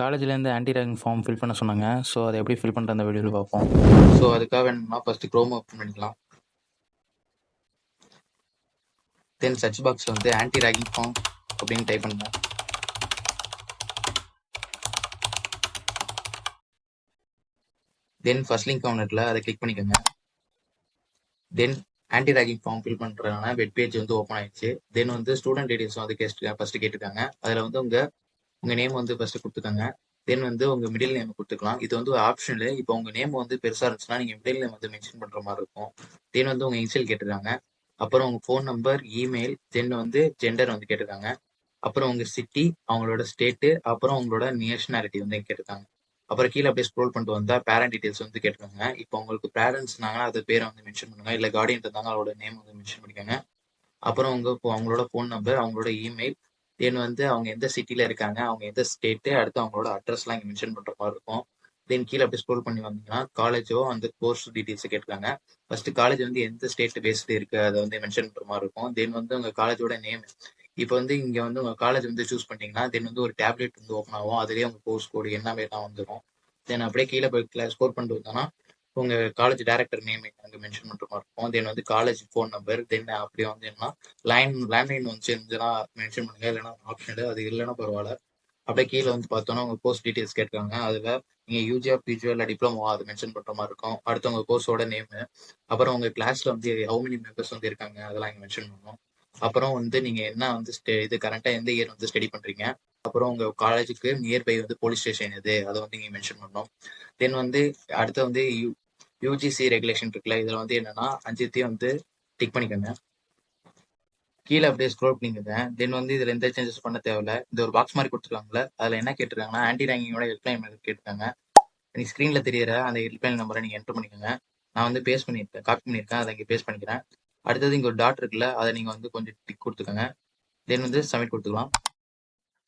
காலேஜ்லேருந்து anti ragging form fill பண்ண சொன்னாங்க. ஸோ அதை எப்படி ஃபில் பண்ணுற அந்த வீடியோவில் பார்ப்போம். ஸோ அதுக்காக வேணும்னா ஃபஸ்ட்டு க்ரோம் ஓப்பன் பண்ணிக்கலாம். தென் சர்ச் பாக்ஸில் வந்து ஆன்டி ரேகிங் ஃபார்ம் அப்படின்னு டைப் பண்ணுவோம் தென் ஃபர்ஸ்ட் லிங்க் கவுண்டரில் அதை கிளிக் பண்ணிக்கோங்க. Then anti ragging form fill பண்ணுறதுனால வெப் பேஜ் வந்து ஓப்பன் ஆயிடுச்சு. தென் வந்து ஸ்டூடெண்ட் டீடைல்ஸ் வந்து கேஸ்ட் ஃபர்ஸ்ட் கேட்டிருக்காங்க. அதில் வந்து உங்கள் உங்கள் நேம் வந்து ஃபர்ஸ்ட் கொடுத்துக்கோங்க. தென் வந்து உங்கள் மிடில் நேம் கொடுத்துக்கலாம். இது வந்து ஒரு ஆப்ஷனல் இப்போ உங்கள் நேம் வந்து பெருசாக இருந்துச்சுன்னா நீங்கள் மிடில் நேம் வந்து மென்ஷன் பண்ணுற மாதிரி இருக்கும். தென் வந்து உங்கள் இன்சியல் கேட்டிருக்காங்க. அப்புறம் உங்கள் ஃபோன் நம்பர் இமெயில் தென் வந்து ஜெண்டர் வந்து கேட்டிருக்காங்க. அப்புறம் உங்கள் சிட்டி அவங்களோட ஸ்டேட்டு அப்புறம் உங்களோட நேஷனாலிட்டி வந்து கேட்டிருக்காங்க. அப்புறம் கீழே அப்படியே ஸ்க்ரோல் பண்ணிட்டு வந்தால் பேரண்ட் டீடைல்ஸ் வந்து கேட்டிருக்காங்க. இப்போ உங்களுக்கு பேரண்ட்ஸ்னாங்கன்னா அது பேரை வந்து மென்ஷன் பண்ணுங்க. இல்லை கார்டியன் இருந்தாங்க அவங்களோட நேம் வந்து மென்ஷன் பண்ணிக்கோங்க. அப்புறம் உங்க இப்போ அவங்களோட ஃபோன் நம்பர் அவங்களோட இமெயில் தென் வந்து அவங்க எந்த சிட்டில இருக்காங்க அவங்க எந்த ஸ்டேட்டு அடுத்து அவங்களோட அட்ரஸ்லாம் இங்கே மென்ஷன் பண்ற மாதிரி இருக்கும். தென் கீழே அப்படியே ஸ்க்ரோல் பண்ணி வந்தீங்கன்னா காலேஜோ அந்த கோர்ஸ் டீடைல்ஸ் கேட்குறாங்க ஃபர்ஸ்ட் காலேஜ் வந்து எந்த ஸ்டேட் பேஸ்டு இருக்கு அதை வந்து மென்ஷன் பண்ற மாதிரி இருக்கும். தென் வந்து உங்க காலேஜோட நேம் இப்போ வந்து இங்க வந்து உங்க காலேஜ் வந்து சூஸ் பண்ணீங்கன்னா தென் வந்து ஒரு டேப்லெட் வந்து ஓப்பன் ஆகும். அதுலேயே உங்க கோர்ஸ் கோடு எல்லாமே தான் வந்துடும் தென் அப்படியே கீழே போய் ஸ்கோர் பண்ணிட்டு வந்தோம்னா உங்க காலேஜ் டைரக்டர் நேம் அங்கே மென்ஷன் பண்ணுற மாதிரி இருக்கும். தென் வந்து காலேஜ் ஃபோன் நம்பர் தென் அப்படியே வந்து என்ன லைன் லேண்ட்லைன் வந்து இருந்துச்சுன்னா மென்ஷன் பண்ணுங்க. இல்லைன்னா ஆப்ஷனு அது இல்லைன்னா பரவாயில்ல. அப்படியே கீழே வந்து பார்த்தோன்னா உங்க கோர்ஸ் டீடைல்ஸ் கேட்குறாங்க அதுல நீங்க யூஜியா பிஜியோ இல்லை டிப்ளமோ அது மென்ஷன் பண்ற மாதிரி இருக்கும். அடுத்தவங்க கோர்ஸோட நேமு அப்புறம் உங்க கிளாஸ்ல வந்து ஹவு மெனி மெம்பர்ஸ் வந்து இருக்காங்க அதெல்லாம் இங்கே மென்ஷன் பண்ணணும் அப்புறம் வந்து நீங்க என்ன வந்து இது கரெக்டாக எந்த இயர் வந்து ஸ்டடி பண்றீங்க? அப்புறம் உங்க காலேஜுக்கு நியர்பை வந்து போலீஸ் ஸ்டேஷன் எது? அதை வந்து நீங்க மென்ஷன் பண்ணணும் தென் வந்து அடுத்து வந்து யூஜிசி ரெகுலேஷன் இருக்குல்ல இதில் வந்து என்னன்னா அஞ்சுத்தையும் வந்து டிக் பண்ணிக்கோங்க. கீழே அப்படியே ஸ்க்ரோல் பண்ணிக்கோங்க. தென் வந்து இதில் எந்த சேஞ்சஸ் பண்ண தேவையில்ல. இந்த ஒரு பாக்ஸ் மாதிரி கொடுத்துருக்காங்கல்ல அதில் என்ன கேட்டிருக்காங்கன்னா ஆன்டி ரேங்கிங்கோட ஹெல்ப்லைன் கேட்டிருக்காங்க. நீ ஸ்க்ரீனில் தெரியற அந்த ஹெல்ப்லைன் நம்பரை நீங்கள் என்டர் பண்ணிக்கோங்க. நான் வந்து பேஸ்ட் பண்ணியிருக்கேன் காப்பி பண்ணியிருக்கேன் அதை இங்கே பேஸ்ட் பண்ணிக்கிறேன். அடுத்தது இங்கே ஒரு டாட் இருக்குல்ல அதை நீங்கள் வந்து கொஞ்சம் டிக் கொடுத்துக்கோங்க. தென் வந்து சப்மிட் கொடுத்துக்கலாம்.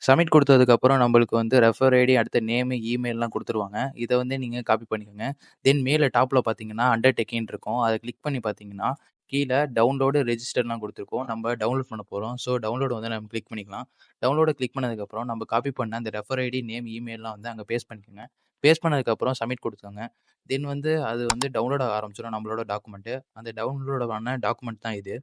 சப்மிட் கொடுத்ததுக்கப்புறம் நம்மளுக்கு வந்து ரெஃபர் ஐடி அடுத்த நேமு இமெயிலெலாம் கொடுத்துருவாங்க. இதை வந்து நீங்கள் காப்பி பண்ணிக்கோங்க. தென் மேலே டாப்பில் பார்த்தீங்கன்னா அண்டர்டேக்கிங் இருக்கும். அதை கிளிக் பண்ணி பார்த்தீங்கன்னா கீழே டவுன்லோடு ரெஜிஸ்டர்லாம் கொடுத்துருக்கோம். நம்ம டவுன்லோட் பண்ண போகிறோம் ஸோ டவுன்லோடு வந்து நம்ம கிளிக் பண்ணிக்கலாம். டவுன்லோடை கிளிக் பண்ணதுக்கப்புறம் நம்ம காப்பி பண்ண அந்த ரெஃபர் ஐடி நேம் இமெயிலெலாம் வந்து அங்கே பேஸ்ட் பண்ணிக்கோங்க. பேஸ்ட் பண்ணதுக்கப்புறம் சப்மிட் கொடுத்துக்கோங்க. தென் வந்து அது வந்து டவுன்லோட் ஆக ஆரம்பிச்சிடும் நம்மளோட டாக்குமெண்ட்டு அந்த டவுன்லோடான டாக்குமெண்ட் தான் இது.